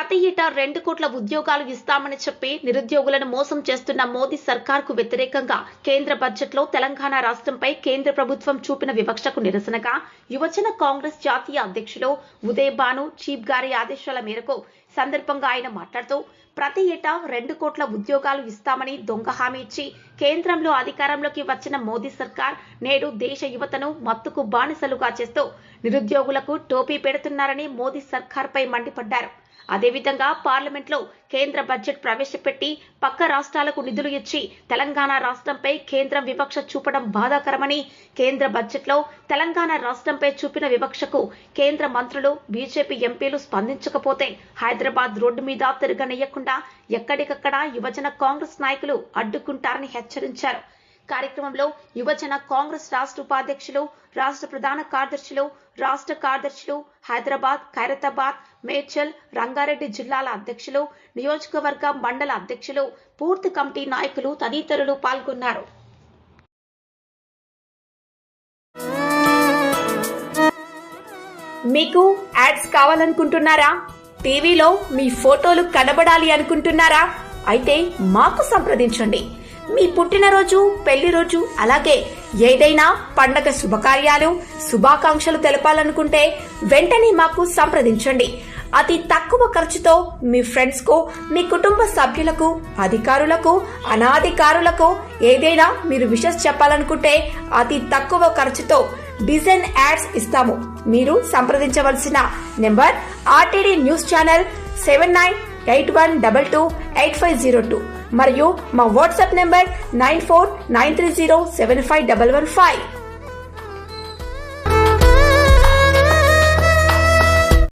ప్రతి ఏటా రెండు కోట్ల ఉద్యోగాలు ఇస్తామని చెప్పి నిరుద్యోగులను మోసం చేస్తున్న మోదీ సర్కార్కు వ్యతిరేకంగా కేంద్ర బడ్జెట్లో తెలంగాణ రాష్ట్రంపై కేంద్ర ప్రభుత్వం చూపిన వివక్షకు నిరసనగా యువజన కాంగ్రెస్ జాతీయ అధ్యక్షులు ఉదయ్ భాను చీఫ్ గారి ఆదేశాల మేరకు సందర్భంగా ఆయన మాట్లాడుతూ ప్రతి ఏటా రెండు కోట్ల ఉద్యోగాలు ఇస్తామని దొంగ హామీ ఇచ్చి కేంద్రంలో అధికారంలోకి వచ్చిన మోదీ సర్కార్ నేడు దేశ యువతను మత్తుకు బానిసలుగా చేస్తూ నిరుద్యోగులకు టోపీ పెడుతున్నారని మోదీ సర్కార్పై మండిపడ్డారు. అదేవిధంగా పార్లమెంట్లో కేంద్ర బడ్జెట్ ప్రవేశపెట్టి పక్క రాష్ట్రాలకు నిధులు ఇచ్చి తెలంగాణ రాష్ట్రంపై కేంద్రం వివక్ష చూపడం బాధాకరమని కేంద్ర బడ్జెట్లో తెలంగాణ రాష్ట్రంపై చూపిన వివక్షకు కేంద్ర మంత్రులు బీజేపీ ఎంపీలు స్పందించకపోతే హైదరాబాద్ రోడ్డు మీద తిరగనియకుండా ఎక్కడికక్కడ యువజన కాంగ్రెస్ నాయకులు అడ్డుకుంటారని హెచ్చరించారు. కార్యక్రమంలో యువజన కాంగ్రెస్ రాష్ట్ర ఉపాధ్యక్షులు రాష్ట్ర ప్రధాన కార్యదర్శులు రాష్ట్ర కార్యదర్శులు హైదరాబాద్ ఖైరతాబాద్ మేడ్చల్ రంగారెడ్డి జిల్లాల అధ్యక్షులు నియోజకవర్గ మండల అధ్యక్షులు పూర్తి కమిటీ నాయకులు తదితరులు పాల్గొన్నారు. మీకు యాడ్స్ కావాలనుకుంటున్నారా? టీవీలో మీ ఫోటోలు కనబడాలి అనుకుంటున్నారా? అయితే మాకు సంప్రదించండి. మీ పుట్టినరోజు పెళ్ళి రోజు అలాగే ఏదైనా పండగ శుభకార్యాలు శుభాకాంక్షలు తెలపాలనుకుంటే వెంటనే మాకు సంప్రదించండి. అతి తక్కువ ఖర్చుతో మీ ఫ్రెండ్స్కు మీ కుటుంబ సభ్యులకు అధికారులకు అనాధికారులకు ఏదైనా మీరు విషస్ చెప్పాలనుకుంటే అతి తక్కువ ఖర్చుతో డిజైన్ యాడ్స్ ఇస్తాము. మీరు సంప్రదించవలసిన number RTD news channel seven nine eight one double two eight five zero two మరియు మా WhatsApp number nine four nine three zero seven five double one five.